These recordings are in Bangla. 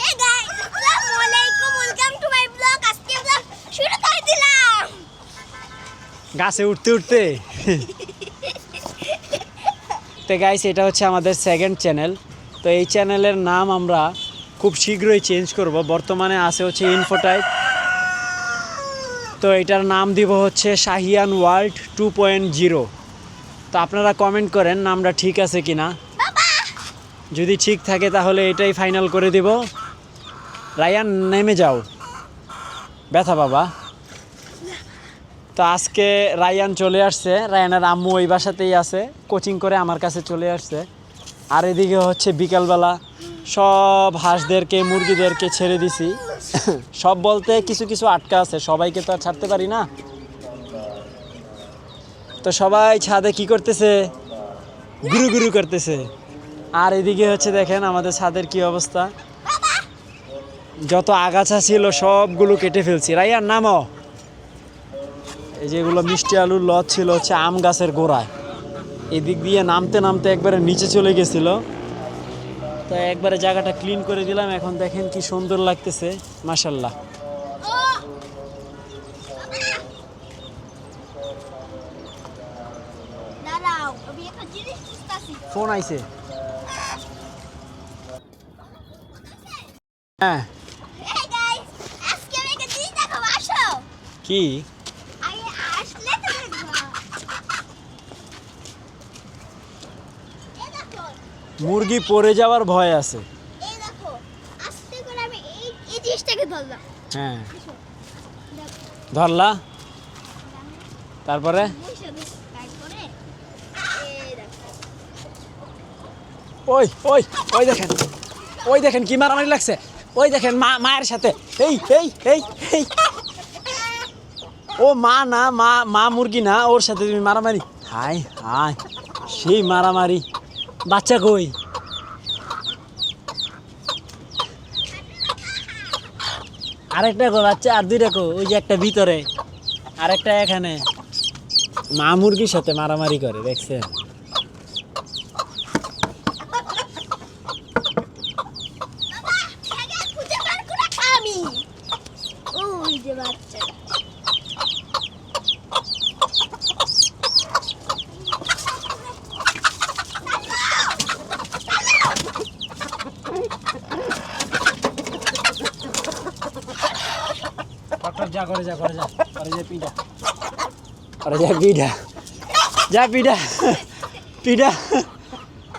হে গাইস আসসালামু আলাইকুম ওয়েলকাম টু মাই ব্লগ আজকে ব্লগ শুরু করে দিলাম গাছে উঠতে উঠতে। তো গাইস এটা হচ্ছে আমাদের সেকেন্ড চ্যানেল তো এই চ্যানেলের নাম আমরা খুব শীঘ্রই চেঞ্জ করব। বর্তমানে আছে হচ্ছে ইনফোটাইপ তো এটার নাম দিব হচ্ছে Shahiyan world two point zero তো আপনারা কমেন্ট করেন নামটা ঠিক আছে কি না যদি ঠিক থাকে তাহলে এটাই ফাইনাল করে দিব। রায়ান, নেমে যাও। ব্যথা বাবা। তো আজকে রায়ান চলে আসছে। রায়ানের আম্মু ওই বাসাতেই আছে। কোচিং করে আমার কাছে চলে আসছে। আর এদিকে হচ্ছে বিকালবেলা সব হাঁসদেরকে, মুরগিদেরকে ছেড়ে দিছি। সব বলতে কিছু কিছু আটকা আছে। সবাইকে তো আর ছাড়তে পারি না। তো সবাই ছাদে কি করতেছে? গুরু গুরু করতেছে। আর এদিকে হচ্ছে দেখেন আমাদের ছাদের কি অবস্থা। যত আগাছা ছিল সবগুলো কেটে ফেলছি। রায়ান নামো। এই যেগুলো মিষ্টি আলুর লজ ছিল হচ্ছে আম গাছের গোড়ায়। এদিক দিয়ে নামতে নামতে একবারে নিচে চলে গেছিল। তো একবারে জায়গাটা ক্লিন করে দিলাম। এখন দেখেন কি সুন্দর লাগতেছে। মাসাল্লাহ ফোন আইছে। হ্যাঁ। কি? মুরগি পড়ে যাওয়ার ভয় আছে। হ্যাঁ। ধরলা। তারপরে? ওই ওই ওই দেখেন। ওই দেখেন কি মারামারি লাগছে। ওই দেখেন মা মায়ের সাথে। এই এই এই এই। ও মা না, মা মা মুরগি না, ওর সাথে তুমি মারামারি? হাই হাই, সেই মারামারি। বাচ্চা কই? আরেকটা কো বাচ্চা, আর দুইটা কো, ওই যে একটা ভিতরে, আরেকটা এখানে। মা মুরগির সাথে মারামারি করে, দেখছেন? যা যা পিডা যা পিডা পিডা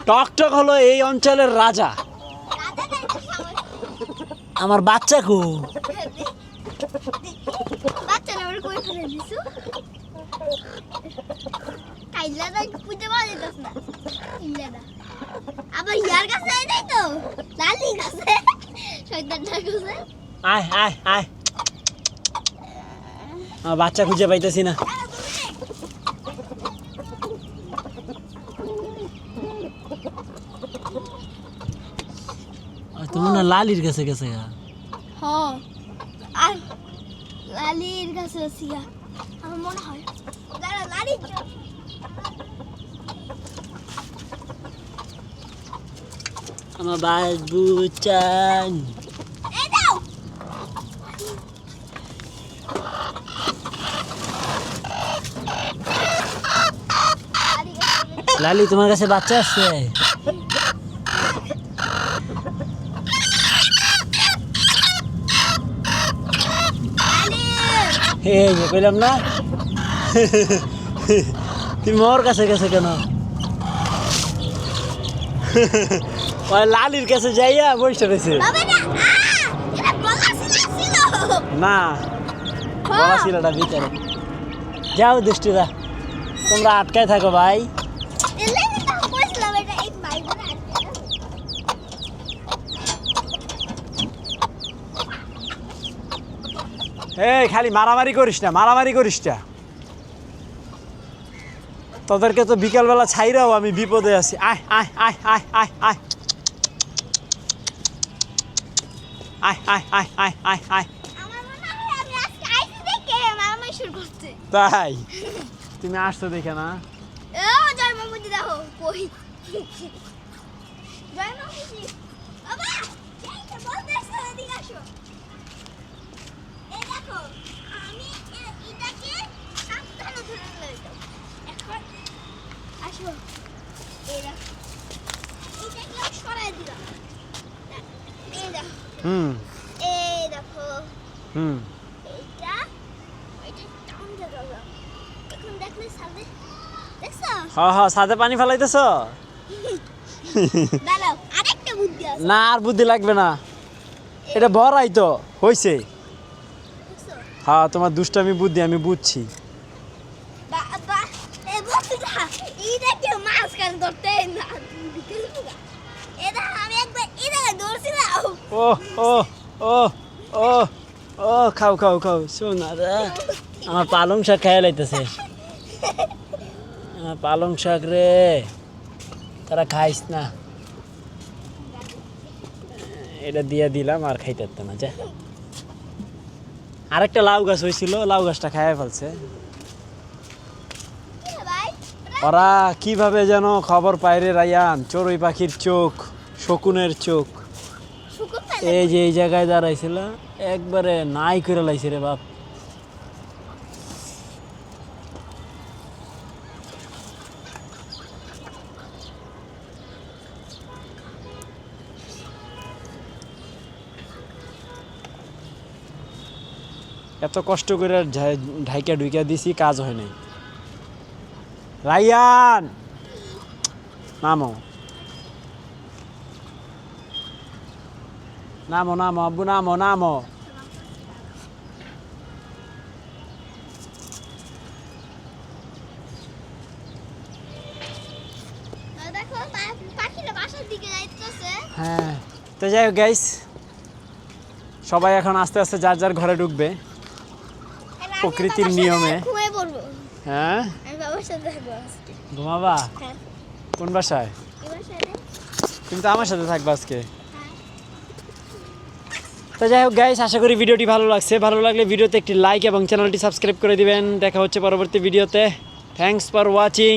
টকটক হলো এই অঞ্চলের রাজা। আমার বাচ্চা কু। আয় আয় আয়। বাচ্চা খুঁজে পাইতেছি না তুমি না লালির কাছে গেছে হ আর লালির কাছে আসিয়া আমার মনে হয় দাঁড়া লালি আমার বাবু চান এই দাও লালি কাছে লালি তোমার কাছে বাচ্চা হে হে কইলাম না? তুমি ওর কাছে গেছে কেন? ওই লালির কাছে যাইয়া বসে রয়েছে। না ছিল। ভিতরে। যাও দৃষ্টিরা তোমরা আটকায় থাকো ভাই। এই খালি মারামারি করিস না মারামারি করিস না। তোদেরকে তো বিকালবেলা ছাইরাও আমি বিপদে আছি। আয় আয় আয় আয় আয় আয়। আয় আয় আয় আয় আয় আয়। আমার মনে হয় আমি আজকে মামুজি দেখো কই? জয় মামুজি বাবা এই তো বল দেখছ এদিকে আসো। এই দেখো আমি এটাকে সাবধানে ধরে নিলাম এখন আসো। এই দেখো এটাকে সরাই দিলাম। এই দেখো হুম। এই দেখো। হুম। এটা এটা টাউন দেখো এখন দেখলে সামনে সাথে পানি ফেলাইতেছ? না আর বুদ্ধি লাগবে না। এটা বড়াই তো হয়েছে হ্যাঁ তোমার দুষ্টামি বুদ্ধি আমি বুঝছি। ও ও ও ও ও খাও খাও খাও শোন আমার পালং শাক খাইয়া লাইতেছে। পালং শাক রে। তারা খাইস না। এটা দিয়ে দিলাম আর খাইতে পারতো না যা। আরেকটা লাউ গাছ হয়েছিল লাউ গাছটা খাইয়া ফেলছে। ওরা কীভাবে যেন খবর পায় রে রায়ান চড়ুই পাখির চোখ শকুনের চোখ। এই যে এই জায়গায় দাঁড়াইছিল একবারে নাই করে লাইছে রে বাপ। এত কষ্ট করে ঢাইকা ঢুইকা দিছি কাজ হয় নাই। রাইয়ান নামো। নামো নামো আব্বু নামো নামো। হ্যাঁ তো যাই হোক গাইস সবাই এখন আস্তে আস্তে যার যার ঘরে ঢুকবে। প্রকৃতির নিয়মে। হ্যাঁ? ঘুমাবা হ্যাঁ। কোন বাসায়? কিন্তু তুমি তো আমার সাথে থাকবে আজকে। হ্যাঁ। তো যাই হোক গাইস আশা করি ভিডিওটি ভালো লাগছে। ভালো লাগলে ভিডিওতে একটি লাইক এবং চ্যানেলটি সাবস্ক্রাইব করে দিবেন। দেখা হচ্ছে পরবর্তী ভিডিওতে থ্যাংকস ফর ওয়াচিং